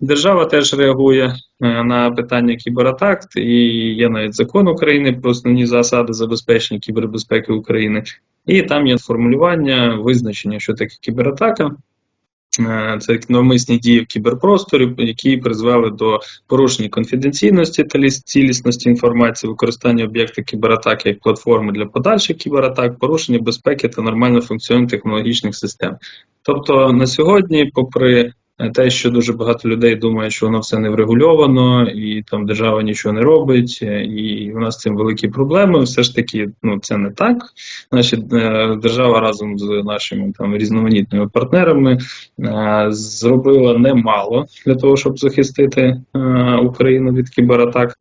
Держава теж реагує е, на питання кібератак, і є навіть закон України про основні засади забезпечення кібербезпеки України. І там є формулювання, визначення, що таке кібератака. Е, Це навмисні дії в кіберпросторі, які призвели до порушення конфіденційності та цілісності інформації, використання об'єкта кібератаки як платформи для подальших кібератак, порушення безпеки та нормальне функціонування технологічних систем. Тобто на сьогодні, попри те, що дуже багато людей думають, що воно все не врегульовано, і там держава нічого не робить, е, і у нас з цим великі проблеми. Все ж таки, ну це не так. Значить, е, держава разом з нашими там різноманітними партнерами е, зробила немало для того, щоб захистити Україну від кібератак.